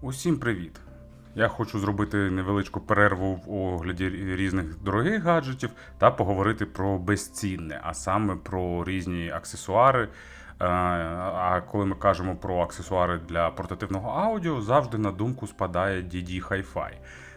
Усім привіт! Я хочу зробити невеличку перерву в огляді різних дорогих гаджетів та поговорити про безцінне, а саме про різні аксесуари. Е, А коли ми кажемо про аксесуари для портативного аудіо, завжди на думку спадає DD Hi-Fi.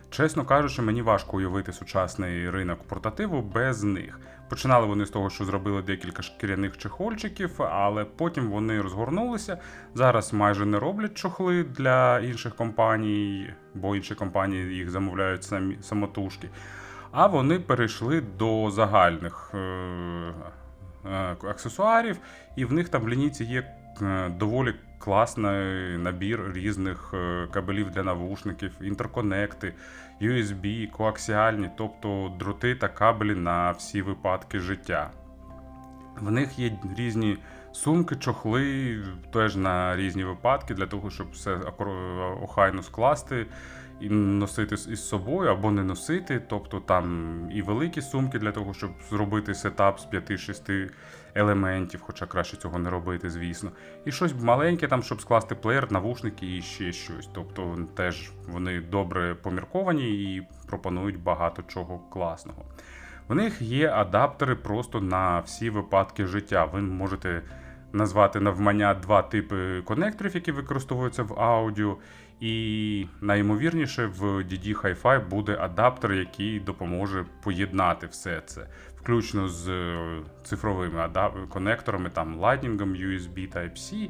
Чесно кажучи, мені важко уявити сучасний ринок портативу без них. Починали вони з того, що зробили декілька шкіряних чехольчиків, але потім вони розгорнулися. Зараз майже не роблять чохли для інших компаній, бо інші компанії їх замовляють самі самотужки. А вони перейшли до загальних е, е, аксесуарів, і в них там в лінійці є доволі класний набір різних е, кабелів для навушників, інтерконекти, USB, коаксіальні, тобто дроти та кабелі на всі випадки життя. В них є різні сумки, чохли, теж на різні випадки, для того, щоб все охайно скласти і носити із собою або не носити. Тобто там і великі сумки для того, щоб зробити сетап з 5-6 елементів, хоча краще цього не робити, звісно. І щось маленьке, там, щоб скласти плеєр, навушники і ще щось. Тобто теж вони добре помірковані і пропонують багато чого класного. В них є адаптери просто на всі випадки життя. Ви можете назвати навмання два типи конекторів, які використовуються в аудіо. І найімовірніше в DD Hi-Fi буде адаптер, який допоможе поєднати все це, включно з е, цифровими конекторами, там Lightning, USB Type-C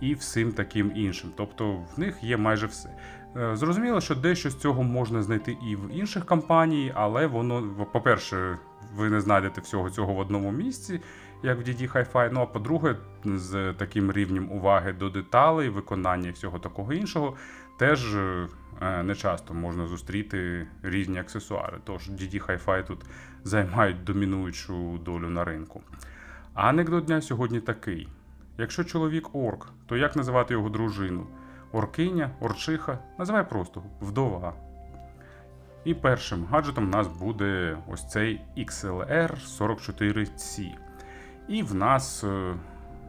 і всім таким іншим. Тобто в них є майже все. Е, Зрозуміло, що дещо з цього можна знайти і в інших компаній, але воно, по-перше, ви не знайдете всього цього в одному місці, як в DD Hi-Fi. Ну а по-друге, з таким рівнем уваги до деталей, виконання і всього такого іншого, теж е, не часто можна зустріти різні аксесуари. Тож DD Hi-Fi тут займають домінуючу долю на ринку. Анекдот дня сьогодні такий: якщо чоловік орк, то як називати його дружину? Оркиня, орчиха, називай просто вдова. І першим гаджетом у нас буде ось цей XLR44C. І в нас е,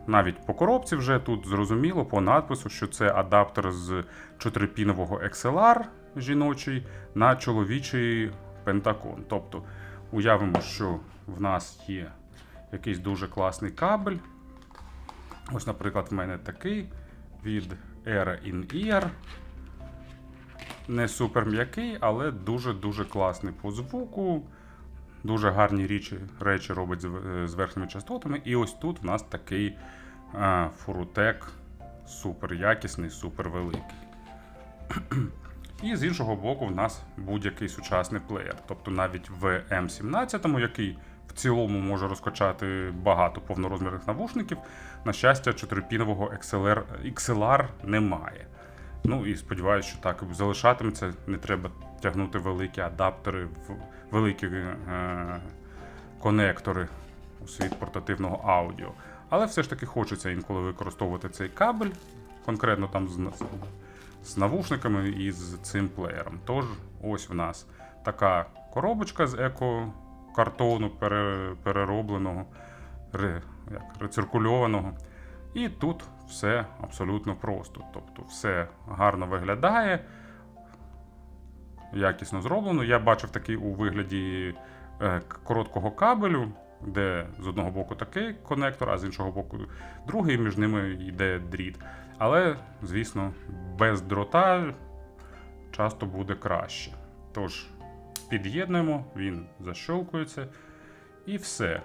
навіть по коробці вже тут зрозуміло по надпису, що це адаптер з 4-пінового XLR жіночий на чоловічий пентакон. Тобто уявимо, що в нас є якийсь дуже класний кабель. Ось, наприклад, в мене такий від Era In-Ear. Не супер м'який, але дуже-дуже класний по звуку. Дуже гарні речі, речі робить з, з верхніми частотами. І ось тут в нас такий а, Furutec супер якісний, супер великий. І з іншого боку, в нас будь-який сучасний плеєр. Тобто навіть в М17, який в цілому може розкачати багато повнорозмірних навушників, на щастя, 4-пінового XLR, XLR немає. Ну і сподіваюся, що так залишатиметься. Не треба тягнути великі адаптери, в великі е, конектори у світ портативного аудіо. Але все ж таки хочеться інколи використовувати цей кабель, конкретно там з, з навушниками і з цим плеєром. Тож, ось в нас така коробочка з еко-картону пере, переробленого, ре, як, рециркульованого. І тут все абсолютно просто. Тобто все гарно виглядає, якісно зроблено. Я бачив такий у вигляді е, короткого кабелю, де з одного боку такий конектор, а з іншого боку другий, між ними йде дріт. Але, звісно, без дрота часто буде краще. Тож, під'єднуємо, він защолкується, і все.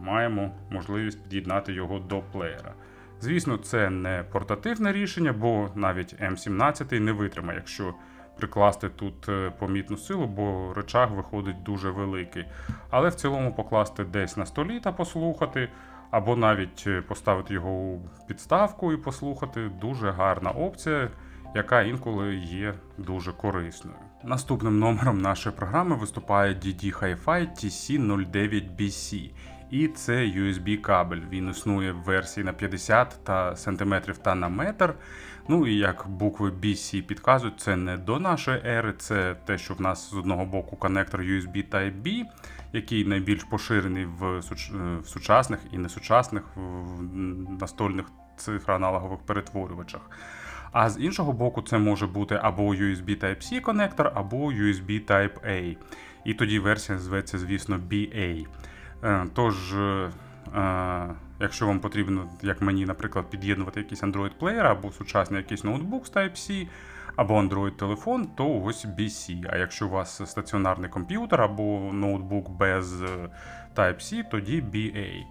Маємо можливість під'єднати його до плеєра. Звісно, це не портативне рішення, бо навіть М17 не витримає, якщо прикласти тут е, помітну силу, бо речаг виходить дуже великий. Але в цілому покласти десь на столі та послухати, або навіть е, поставити його у підставку і послухати дуже гарна опція, яка інколи є дуже корисною. Наступним номером нашої програми виступає DD Hi-Fi TC09BC. І це USB кабель. Він існує в версії на 50 та сантиметрів та на метр. Ну і як букви BC підказують, це не до нашої ери, це те, що в нас з одного боку конектор USB Type-B, який найбільш поширений е, в сучасних і несучасних в настольних цифроаналогових перетворювачах. А з іншого боку, це може бути або USB Type-C конектор, або USB Type-A. І тоді версія зветься, звісно, BA. Е, Тож, е, якщо вам потрібно, як мені, наприклад, під'єднувати якийсь Android плеєр або сучасний якийсь ноутбук з Type-C, або Android телефон, то ось BC. А якщо у вас стаціонарний комп'ютер або ноутбук без е, Type-C, тоді BA.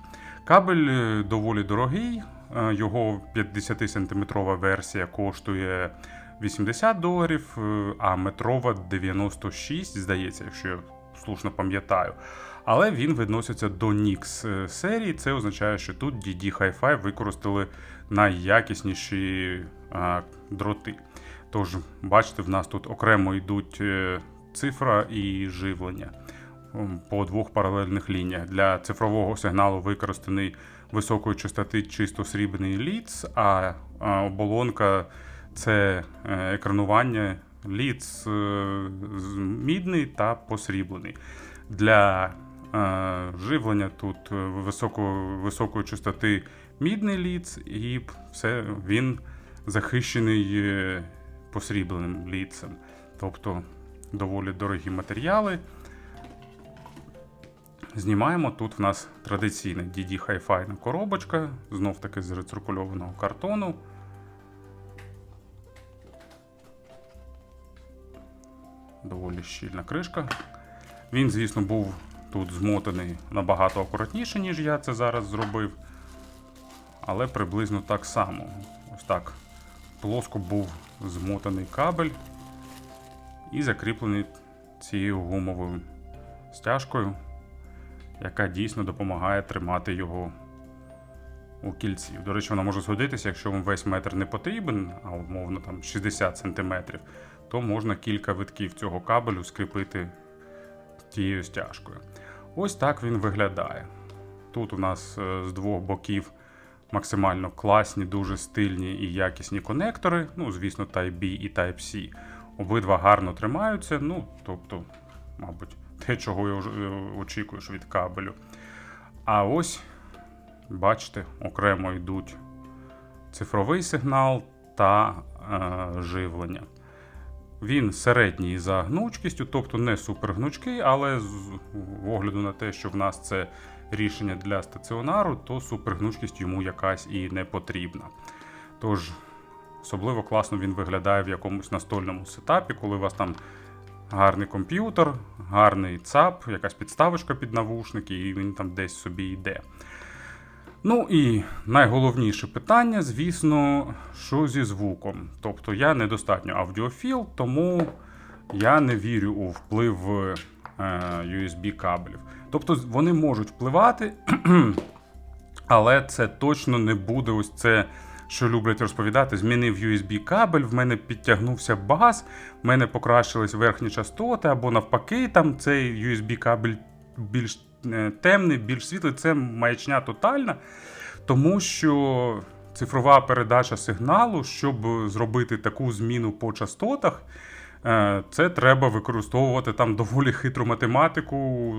Кабель е, доволі дорогий, е, його 50-сантиметрова версія коштує 80 доларів, а метрова 96, здається, якщо я слушно пам'ятаю. Але він відноситься до Nix е, серії. Це означає, що тут DD Hi-Fi використали найякісніші а, дроти. Тож, бачите, в нас тут окремо йдуть е, цифра і живлення по двох паралельних лініях. Для цифрового сигналу використаний високої частоти чисто срібний ліц, а, оболонка це е, екранування ліц мідний та посріблений. Для живлення тут е, високої, високої частоти мідний ліц, і все, він захищений е, посрібленим ліцем. Тобто доволі дорогі матеріали. Знімаємо. Тут в нас традиційна DD Hi-Fi коробочка, знов таки з рециркульованого картону. Доволі щільна кришка. Він, звісно, був тут змотаний набагато акуратніше, ніж я це зараз зробив. Але приблизно так само. Ось так. Плоско був змотаний кабель і закріплений цією гумовою стяжкою, яка дійсно допомагає тримати його у кільці. До речі, вона може згодитися, якщо вам весь метр не потрібен, а умовно там 60 см, то можна кілька витків цього кабелю скріпити тією стяжкою. Ось так він виглядає. Тут у нас е, з двох боків максимально класні, дуже стильні і якісні конектори. Ну, звісно, Type-B і Type-C. Обидва гарно тримаються. Ну, тобто, мабуть, те, чого я е, очікуєш від кабелю. А ось, бачите, окремо йдуть цифровий сигнал та е, живлення. Він середній за гнучкістю, тобто не супергнучкий, але з огляду на те, що в нас це рішення для стаціонару, то супергнучкість йому якась і не потрібна. Тож, особливо класно він виглядає в якомусь настольному сетапі, коли у вас там гарний комп'ютер, гарний ЦАП, якась підставочка під навушники, і він там десь собі йде. Ну і найголовніше питання, звісно, що зі звуком. Тобто я недостатньо аудіофіл, тому я не вірю у вплив е, USB кабелів. Тобто вони можуть впливати, але це точно не буде ось це, що люблять розповідати. Змінив USB кабель, в мене підтягнувся бас, в мене покращились верхні частоти, або навпаки, там цей USB кабель більш темний, більш світлий. Це маячня тотальна, тому що цифрова передача сигналу, щоб зробити таку зміну по частотах. е, Це треба використовувати там доволі хитру математику,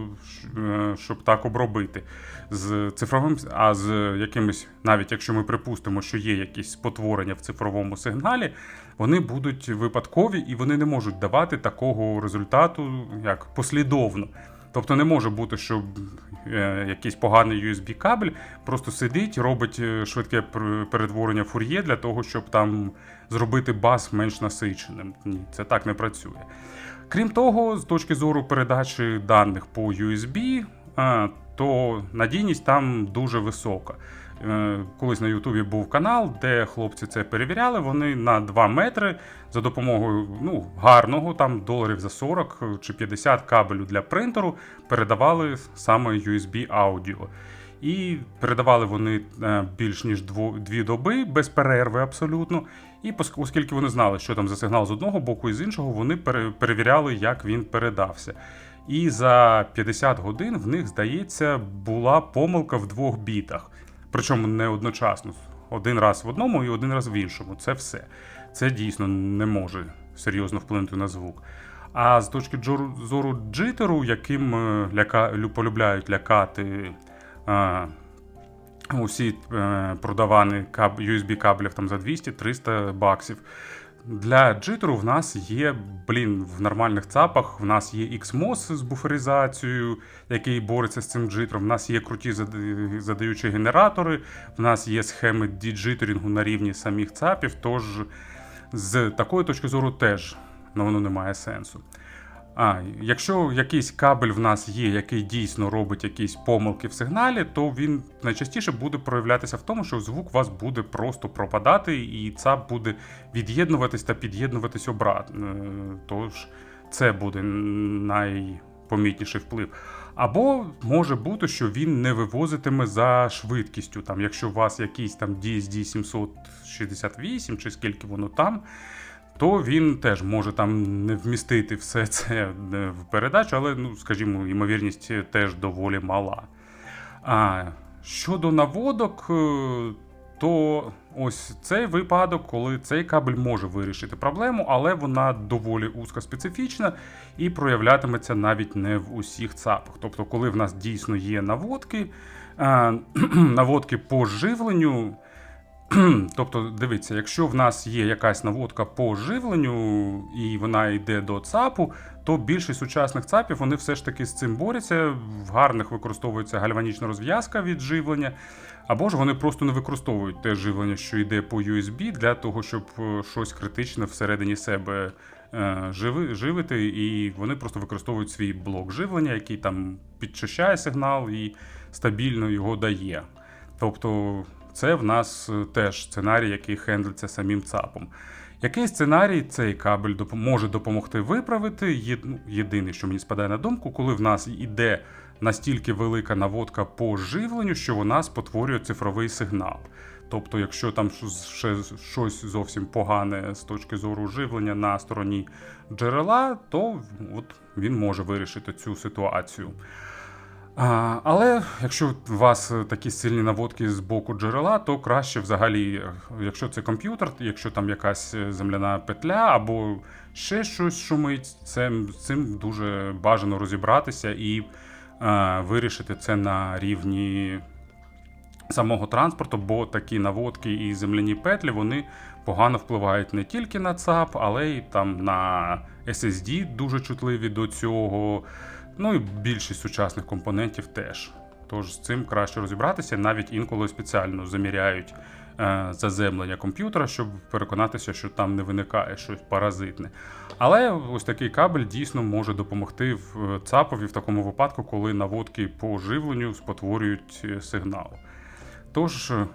е, щоб так обробити. З цифровим, а з якимись, навіть якщо ми припустимо, що є якісь спотворення в цифровому сигналі, вони будуть випадкові і вони не можуть давати такого результату як послідовно. Тобто не може бути, що е, якийсь поганий USB кабель просто сидить, робить е, швидке пер- перетворення фур'є для того, щоб там зробити бас менш насиченим. Ні, це так не працює. Крім того, з точки зору передачі даних по USB, е, то надійність там дуже висока. Е, Колись на Ютубі був канал, де хлопці це перевіряли. Вони на 2 метри за допомогою ну, гарного там доларів за 40 чи 50 кабелю для принтеру передавали саме USB аудіо. І передавали вони е, більш ніж дві доби без перерви абсолютно. І оскільки вони знали, що там за сигнал з одного боку і з іншого, вони перевіряли, як він передався. І за 50 годин в них, здається, була помилка в двох бітах. Причому не одночасно. Один раз в одному і один раз в іншому. Це все. Це дійсно не може серйозно вплинути на звук. А з точки зору джитеру, яким е, ляка, полюбляють лякати а, усі е, продавані каб, USB кабелів там за 200-300 баксів. Для джитеру в нас є, блін, в нормальних ЦАПах, в нас є XMOS з буферизацією, який бореться з цим джитером. В нас є круті задаючі генератори, в нас є схеми діджитерінгу на рівні самих ЦАПів. Тож з такої точки зору теж ну, воно не має сенсу. А, якщо якийсь кабель в нас є, який дійсно робить якісь помилки в сигналі, то він найчастіше буде проявлятися в тому, що звук у вас буде просто пропадати, і ЦАП буде від'єднуватись та під'єднуватись обратно. Е, Тож це буде найпомітніший вплив. Або може бути, що він не вивозитиме за швидкістю. Там, якщо у вас якийсь там DSD 768 чи скільки воно там, то він теж може там не вмістити все це е, в передачу, але, ну, скажімо, ймовірність теж доволі мала. А щодо наводок, е, то ось цей випадок, коли цей кабель може вирішити проблему, але вона доволі узкоспецифічна і проявлятиметься навіть не в усіх ЦАПах. Тобто, коли в нас дійсно є наводки, е, наводки по живленню. Тобто, дивіться, якщо в нас є якась наводка по живленню і вона йде до ЦАПу, то більшість сучасних ЦАПів вони все ж таки з цим борються. В гарних використовується гальванічна розв'язка від живлення, або ж вони просто не використовують те живлення, що йде по USB, для того, щоб е, щось критичне всередині себе е, живи, живити, і вони просто використовують свій блок живлення, який там підчищає сигнал і стабільно його дає. Тобто це в нас е, теж сценарій, який хендлиться самим ЦАПом. Який сценарій цей кабель може допомогти виправити? Ну, Єдине, що мені спадає на думку, коли в нас іде настільки велика наводка по живленню, що вона спотворює цифровий сигнал. Тобто, якщо там ще щось зовсім погане з точки зору живлення на стороні джерела, то от він може вирішити цю ситуацію. А, але якщо у вас такі сильні наводки з боку джерела, то краще взагалі, якщо це комп'ютер, якщо там якась е, земляна петля або ще щось шумить, це, цим дуже бажано розібратися і е, вирішити це на рівні самого транспорту, бо такі наводки і земляні петлі вони погано впливають не тільки на ЦАП, але й там на SSD дуже чутливі до цього. Ну і більшість сучасних компонентів теж. Тож з цим краще розібратися, навіть інколи спеціально заміряють е, заземлення комп'ютера, щоб переконатися, що там не виникає щось паразитне. Але ось такий кабель дійсно може допомогти в е, ЦАПові в такому випадку, коли наводки по живленню спотворюють е, сигнал. Тож, е,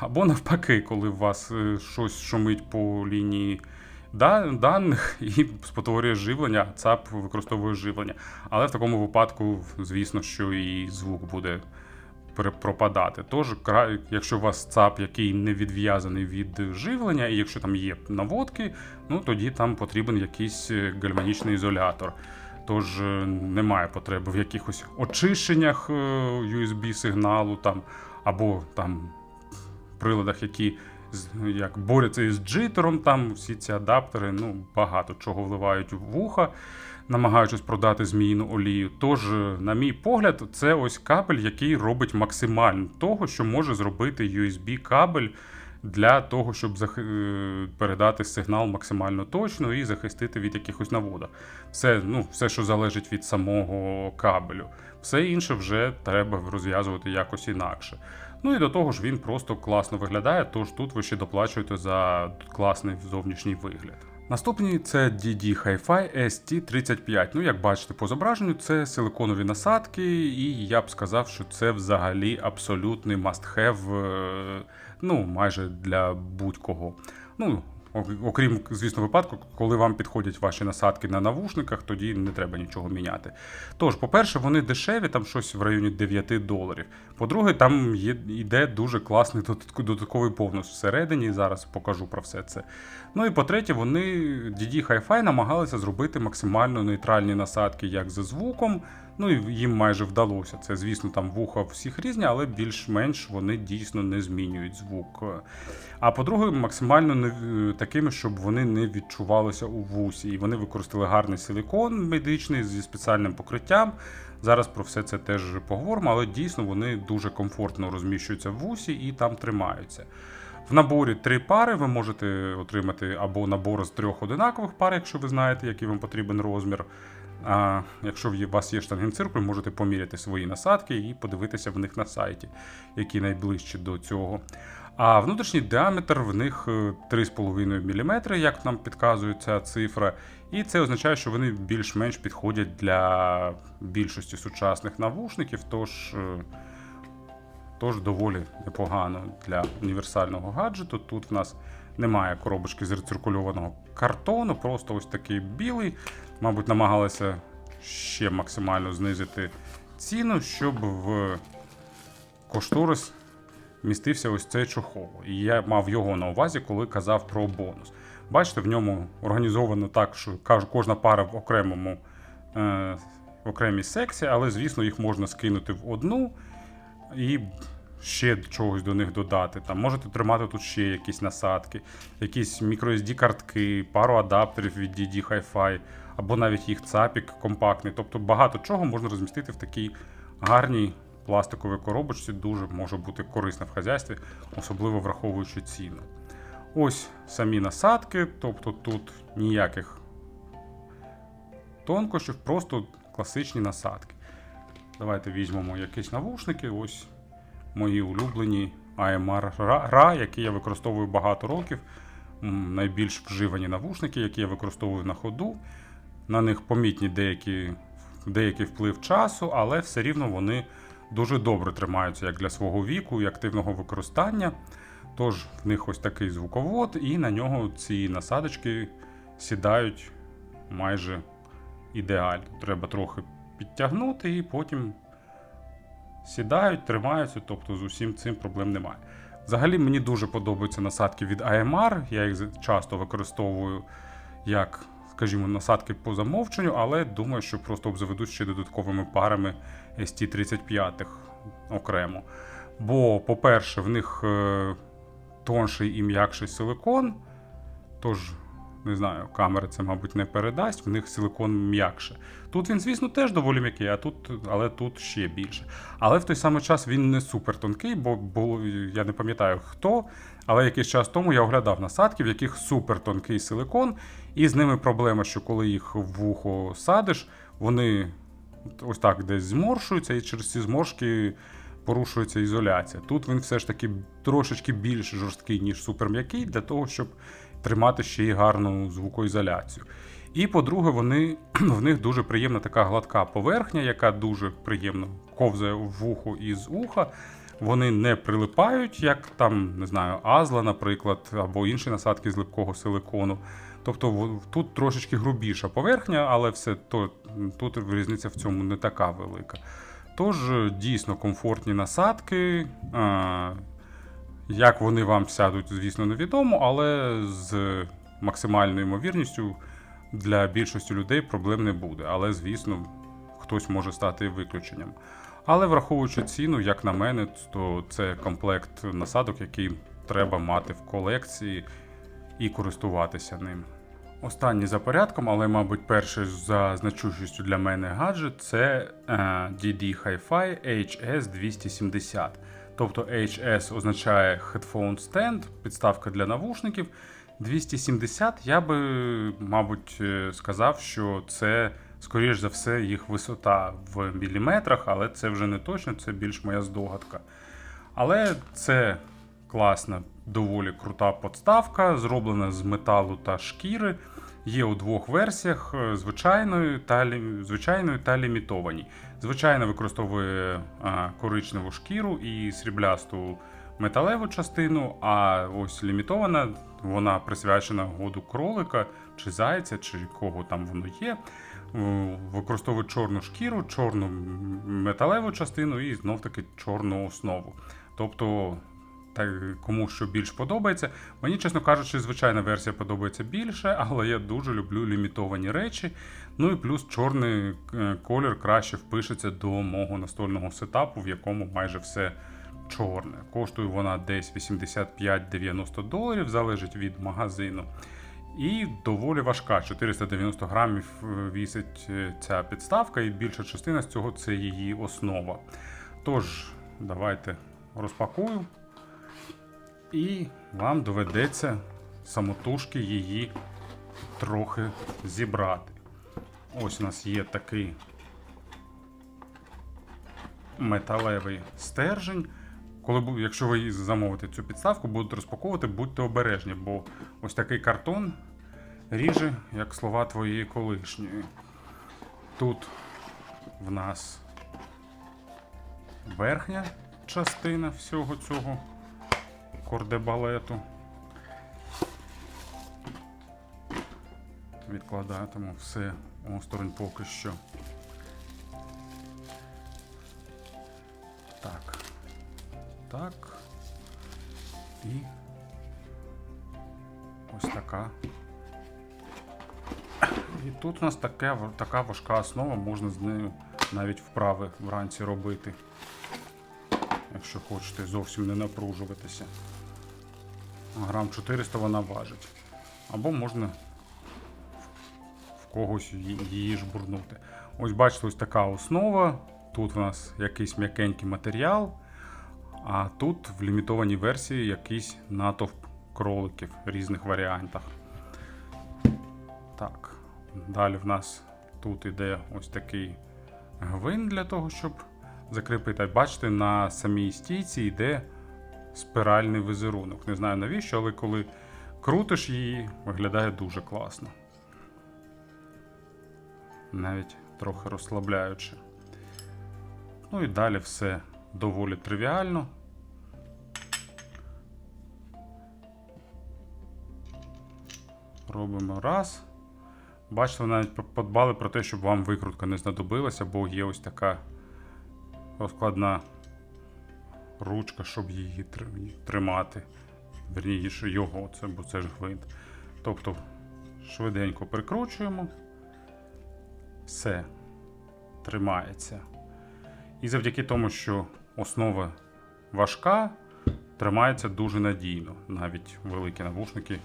або навпаки, коли у вас щось шумить по лінії даних і спотворює живлення, ЦАП використовує живлення. Але в такому випадку, звісно, що і звук буде пропадати. Тож, якщо у вас ЦАП, який не відв'язаний від живлення, і якщо там є наводки, ну тоді там потрібен якийсь е, гальванічний ізолятор. Тож е, немає потреби в якихось очищеннях е, USB-сигналу там, або там приладах, які як борються із джитером, там всі ці адаптери, ну багато чого вливають в вуха, намагаючись продати зміїну олію. Тож, е, на мій погляд, це ось кабель, який робить максимально того, що може зробити USB-кабель для того, щоб е, передати сигнал максимально точно і захистити від якихось наводок. Все, ну, все, що залежить від самого кабелю. Все інше вже треба розв'язувати якось інакше. Ну і до того ж він просто класно виглядає, тож тут ви ще доплачуєте за класний зовнішній вигляд. Наступні це DD Hi-Fi ST35. Ну, як бачите по зображенню, це силиконові насадки, і я б сказав, що це взагалі абсолютний must-have, е, ну, майже для будь-кого. Ну, окрім, звісно, випадку, коли вам підходять ваші насадки на навушниках, тоді не треба нічого міняти. Тож, по-перше, вони дешеві, там щось в районі 9 доларів. По-друге, там є, йде дуже класний додатковий бонус всередині. Зараз покажу про все це. Ну і по-третє, вони DD Hi-Fi намагалися зробити максимально нейтральні насадки як за звуком, Ну і їм майже вдалося. Це, звісно, там вуха всіх різні, але більш-менш вони дійсно не змінюють звук. А по-друге, максимально не такими, щоб вони не відчувалися у вусі. І вони використали гарний силикон медичний зі спеціальним покриттям. Зараз про все це теж поговоримо, але дійсно вони дуже комфортно розміщуються в вусі і там тримаються. В наборі три пари ви можете отримати або набор з трьох одинакових пар, якщо ви знаєте, який вам потрібен розмір. А якщо у вас є штангенциркуль, можете поміряти свої насадки і подивитися в них на сайті, які найближчі до цього. А внутрішній діаметр в них е, 3,5 мм, як нам підказує ця цифра. І це означає, що вони більш-менш підходять для більшості сучасних навушників, тож, е, тож доволі непогано для універсального гаджету. Тут в нас немає коробочки з рециркульованого картону, просто ось такий білий. Мабуть, намагалися ще максимально знизити ціну, щоб в кошторис містився ось цей чохол. І я мав його на увазі, коли казав про бонус. Бачите, в ньому організовано так, що кожна пара в окремому е, в окремій секції, але, звісно, їх можна скинути в одну і ще чогось до них додати. Там можете тримати тут ще якісь насадки, якісь microSD картки, пару адаптерів від DD Hi-Fi, або навіть їх цапік компактний. Тобто багато чого можна розмістити в такій гарній пластиковій коробочці. Дуже може бути корисно в хазяйстві, особливо враховуючи ціну. Ось самі насадки, тобто тут ніяких тонкощів, просто класичні насадки. Давайте візьмемо якісь навушники. Ось мої улюблені AMR RA, які я використовую багато років. Найбільш вживані навушники, які я використовую на ходу. На них помітні деякі, деякий вплив часу, але все рівно вони дуже добре тримаються як для свого віку і активного використання. Тож в них ось такий звуковод, і на нього ці насадочки сідають майже ідеально. Треба трохи підтягнути і потім сідають, тримаються, тобто з усім цим проблем немає. Взагалі мені дуже подобаються насадки від AMR, я їх часто використовую як, скажімо, насадки по замовченню, але думаю, що просто обзаведусь ще додатковими парами ST35 окремо. Бо, по-перше, в них е, тонший і м'якший силикон, тож не знаю, камера це, мабуть, не передасть, в них силикон м'якше. Тут він, звісно, теж доволі м'який, а тут, але тут ще більше. Але в той самий час він не супер тонкий, бо було, я не пам'ятаю хто, але якийсь час тому я оглядав насадки, в яких супер тонкий силикон, і з ними проблема, що коли їх в вухо садиш, вони ось так десь зморшуються, і через ці зморшки порушується ізоляція. Тут він все ж таки трошечки більш жорсткий, ніж суперм'який, для того, щоб тримати ще й гарну звукоізоляцію. І по-друге, вони, в них дуже приємна така гладка поверхня, яка дуже приємно ковзає в вухо і з уха. Вони не прилипають, як там, не знаю, азла, наприклад, або інші насадки з липкого силикону. Тобто тут трошечки грубіша поверхня, але все то, тут різниця в цьому не така велика. Тож е, дійсно комфортні насадки. А, як вони вам сядуть, звісно, невідомо, але з максимальною ймовірністю для більшості людей проблем не буде. Але, звісно, хтось може стати виключенням. Але враховуючи ціну, як на мене, то це комплект насадок, який треба мати в колекції і користуватися ним. Останній за порядком, але, мабуть, перший за значущістю для мене гаджет це е, DD Hi-Fi HS270. Тобто HS означає Headphone Stand, підставка для навушників. 270 я би, мабуть, е, сказав, що це, скоріш за все, їх висота в міліметрах, але це вже не точно, це більш моя здогадка. Але це класна, доволі крута подставка, зроблена з металу та шкіри. Є у двох версіях: е, звичайною та, звичайною та лімітованій. Звичайно, використовує а, коричневу шкіру і сріблясту металеву частину, а ось лімітована, вона присвячена году кролика чи зайця, чи кого там воно є. Е, Використовує чорну шкіру, чорну металеву частину і знов таки чорну основу. Тобто так, кому що більш подобається. Мені, чесно кажучи, звичайна версія подобається більше, але я дуже люблю лімітовані речі. Ну і плюс чорний е, колір краще впишеться до мого настольного сетапу, в якому майже все чорне. Коштує вона десь 85-90 доларів, залежить від магазину. І доволі важка. 490 грамів е, вісить е, ця підставка, і більша частина з цього це її основа. Тож, давайте розпакую. І вам доведеться самотужки її трохи зібрати. Ось у нас є такий металевий стержень. Коли, якщо ви замовите цю підставку, будете розпаковувати, будьте обережні, бо ось такий картон ріже, як слова твоєї колишньої. Тут в нас верхня частина всього цього кордебалету. Відкладатиму все осторонь поки що. Так. Так. І ось така. І тут у нас таке, така важка основа, можна з нею навіть вправи вранці робити. Якщо хочете зовсім не напружуватися. Грам 400 вона важить. Або можна в когось її жбурнути. Ось бачите, ось така основа. Тут у нас якийсь м'якенький матеріал, а тут в лімітованій версії якийсь натовп кроликів в різних варіантах. Так, далі в нас тут іде ось такий гвинт для того, щоб закріпити. Бачите, на самій стійці йде спиральний візерунок. Не знаю навіщо, але коли крутиш її, виглядає дуже класно. Навіть трохи розслабляюче. Ну і далі все доволі тривіально. Робимо раз. Бачите, навіть подбали про те, щоб вам викрутка не знадобилася, бо є ось така розкладна ручка, щоб її тр- тримати. Верніше його, це, бо це ж гвинт. Тобто швиденько прикручуємо. Все тримається. І завдяки тому, що основа важка, тримається дуже надійно. Навіть великі навушники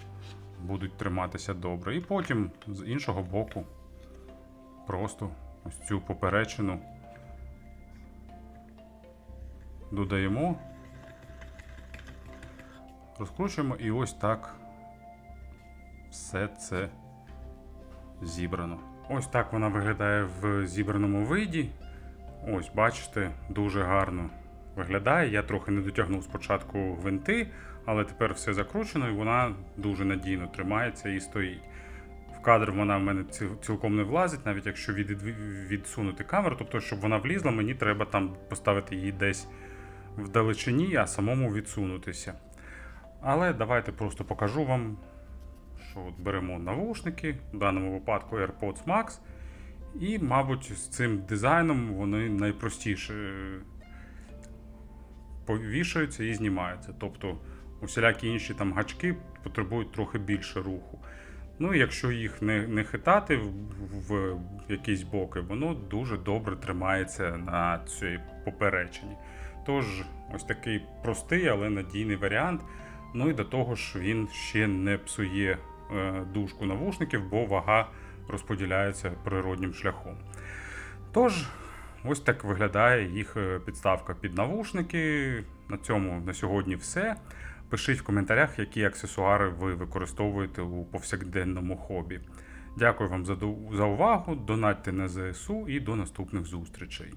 будуть триматися добре. І потім з іншого боку просто ось цю поперечину додаємо, розкручуємо і ось так все це зібрано. Ось так вона виглядає в зібраному виді. Ось, бачите, дуже гарно виглядає. Я трохи не дотягнув спочатку гвинти, але тепер все закручено і вона дуже надійно тримається і стоїть. В кадр вона в мене цілком не влазить, навіть якщо відсунути камеру, тобто, щоб вона влізла, мені треба там поставити її десь вдалечині, а самому відсунутися. Але давайте просто покажу вам, що от беремо навушники, в даному випадку AirPods Max. І, мабуть, з цим дизайном вони найпростіше повішаються і знімаються. Тобто усілякі інші там гачки потребують трохи більше руху. Ну, якщо їх не, не хитати в, в якісь боки, воно дуже добре тримається на цій поперечині. Тож, ось такий простий, але надійний варіант. Ну і до того ж, він ще не псує е, дужку навушників, бо вага розподіляється природнім шляхом. Тож, ось так виглядає їх е, підставка під навушники. На цьому на сьогодні все. Пишіть в коментарях, які аксесуари ви використовуєте у повсякденному хобі. Дякую вам за увагу, донатьте на ЗСУ і до наступних зустрічей.